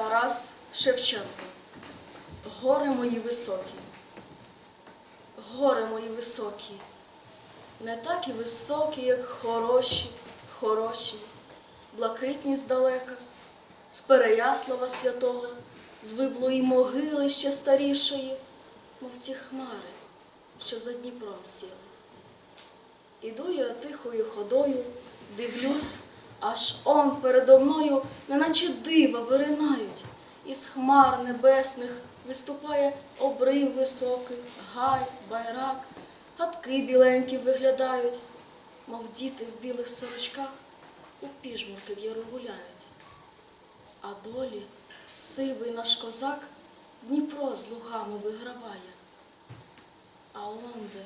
Тарас Шевченко. Гори мої високі. Гори мої високі. Не так і високі, як хороші, хороші, блакитні здалека, з Переяслава святого, з виблої могили ще старішої, мов ті хмари, що за Дніпром сіли. Іду я тихою ходою, дивлюсь, аж он передо мною, неначе дива виринають, із хмар небесних виступає обрив високий, гай, байрак, гадки біленькі виглядають, мов діти в білих сорочках у піжмурки в яру гуляють. А долі сивий наш козак Дніпро з лугами виграває. А онде,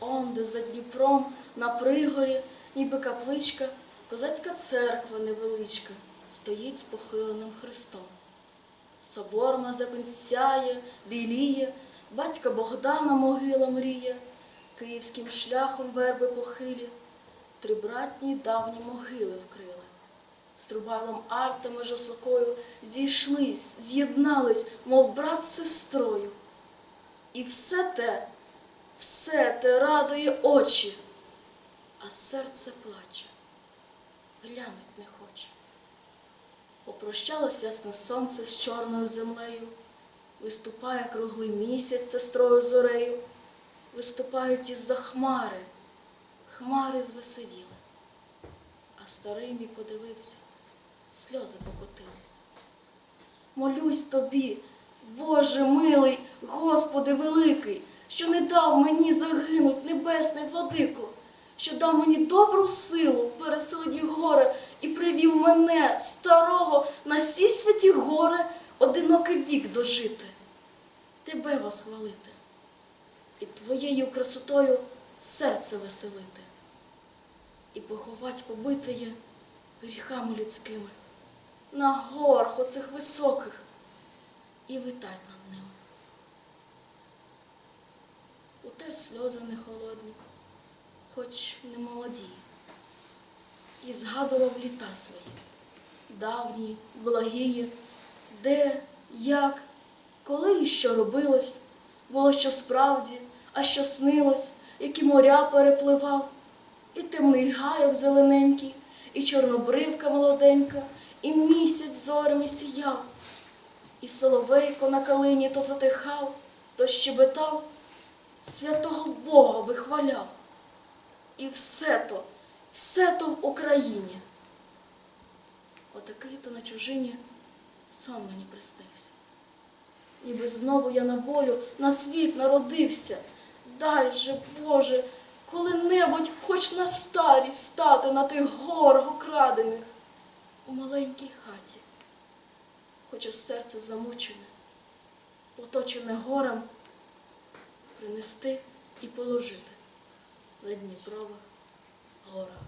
онде за Дніпром на пригорі, ніби капличка, козацька церква невеличка, стоїть з похиленим хрестом. Собор Мазепин сяє, біліє, батька Богдана могила мріє, київським шляхом верби похилі, три братні давні могили вкрили. З Трубайлом Артем і Жосокою зійшлись, з'єднались, мов брат з сестрою. І все те, все те радує очі, а серце плаче, глянуть не хоче. Попрощалось ясне сонце з чорною землею, виступає круглий місяць сестрою зорею, виступають із-за хмари, хмари звеселіли. А старий мій подивився, сльози покотились. Молюсь тобі, Боже милий, Господи великий, що не дав мені загинуть небесний владико, що дав мені добру силу пересилить мене, старого, на сі святі гори одинокий вік дожити, тебе восхвалити і твоєю красотою серце веселити, і поховать побитеє гріхами людськими на горах оцих високих і витать над ними. Утер сльози не холодні, хоч не молоді, і згадував літа свої, давні, благії, де, як, коли і що робилось, було що справді, а що снилось, які моря перепливав, і темний гайок зелененький, і чорнобривка молоденька, і місяць зорями сіяв, і соловейко на калині то затихав, то щебетав, святого Бога вихваляв. І все то, все то в Україні. Отакий то на чужині сон мені приснився. Ніби знову я на волю, на світ народився. Дай же, Боже, коли-небудь хоч на старість стати на тих горах окрадених у маленькій хаті, хоча серце замучене, поточене горем, принести і положити на Дніпрових 好了。